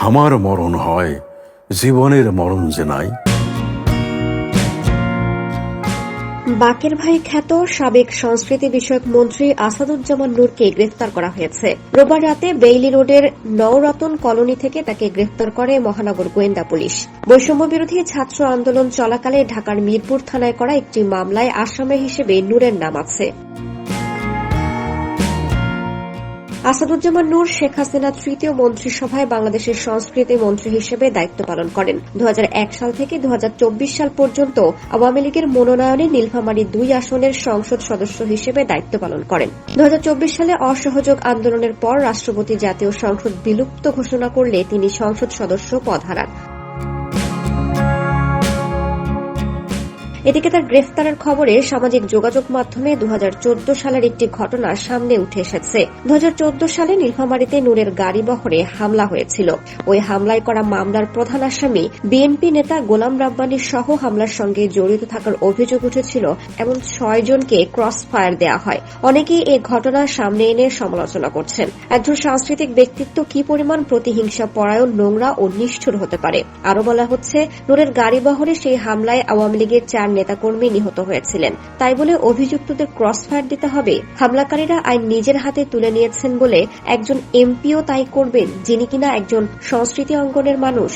আমার মরণ হয়, জীবনের মরণ যে নাই। বাকের ভাই খ্যাত সাবেক সংস্কৃতি বিষয়ক মন্ত্রী আসাদুজ্জামান নূরকে গ্রেফতার করা হয়েছে। রোববার রাতে বেইলি রোডের নওরতন কলোনি থেকে তাকে গ্রেফতার করে মহানগর গোয়েন্দা পুলিশ। বৈষম্য বিরোধী ছাত্র আন্দোলন চলাকালে ঢাকার মিরপুর থানায় করা একটি মামলায় আসামি হিসেবে নূরের নাম আছে। আসাদুজ্জামান নূর, শেখ হাসিনা তৃতীয় মন্ত্রিসভায় বাংলাদেশের সংস্কৃতি মন্ত্রী হিসেবে দায়িত্ব পালন করেন। দু হাজার এক সাল থেকে দু হাজার চব্বিশ সাল পর্যন্ত আওয়ামী লীগের মনোনয়নে নীলফামারী দুই আসনের সংসদ সদস্য হিসেবে দায়িত্ব পালন করেন। দু হাজার চব্বিশ সালে অসহযোগ আন্দোলনের পর রাষ্ট্রপতি জাতীয় সংসদ বিলুপ্ত ঘোষণা করলে তিনি সংসদ সদস্য পদ হারান। এদিকে তার গ্রেফতারের খবরে সামাজিক যোগাযোগ মাধ্যমে দু সালের একটি ঘটনা সামনে উঠে এসেছে। দু সালে নীলফামারীতে নূরের গাড়ি বহরে হামলা হয়েছিল। ওই হামলায় করা মামলার প্রধান আসামি বিএনপি নেতা গোলাম রাব্বানী সহ হামলার সঙ্গে জড়িত থাকার অভিযোগ উঠেছিল, এমন ছয় জনকে ক্রস ফায়ার দেওয়া হয়। অনেকেই এই ঘটনা সামনে এনে সমালোচনা করছেন। একজন সাংস্কৃতিক ব্যক্তিত্ব কি পরিমাণ প্রতিহিংসা, পরায়ণ, নোংরা ও নিষ্ঠুর হতে পারে? আরও বলা হচ্ছে, নূরের গাড়ি বহরে সেই হামলায় আওয়ামী লীগের চার নেতাকর্মী নিহত হয়েছিলেন। তাই বলে অভিযুক্তদের ক্রস ফায়ার দিতে হবে। হামলাকারীরা আইন নিজের হাতে তুলে নিয়েছেন বলে একজন এমপিও তাই করবেন, যিনি কিনা একজন সংস্কৃতি অঙ্গনের মানুষ।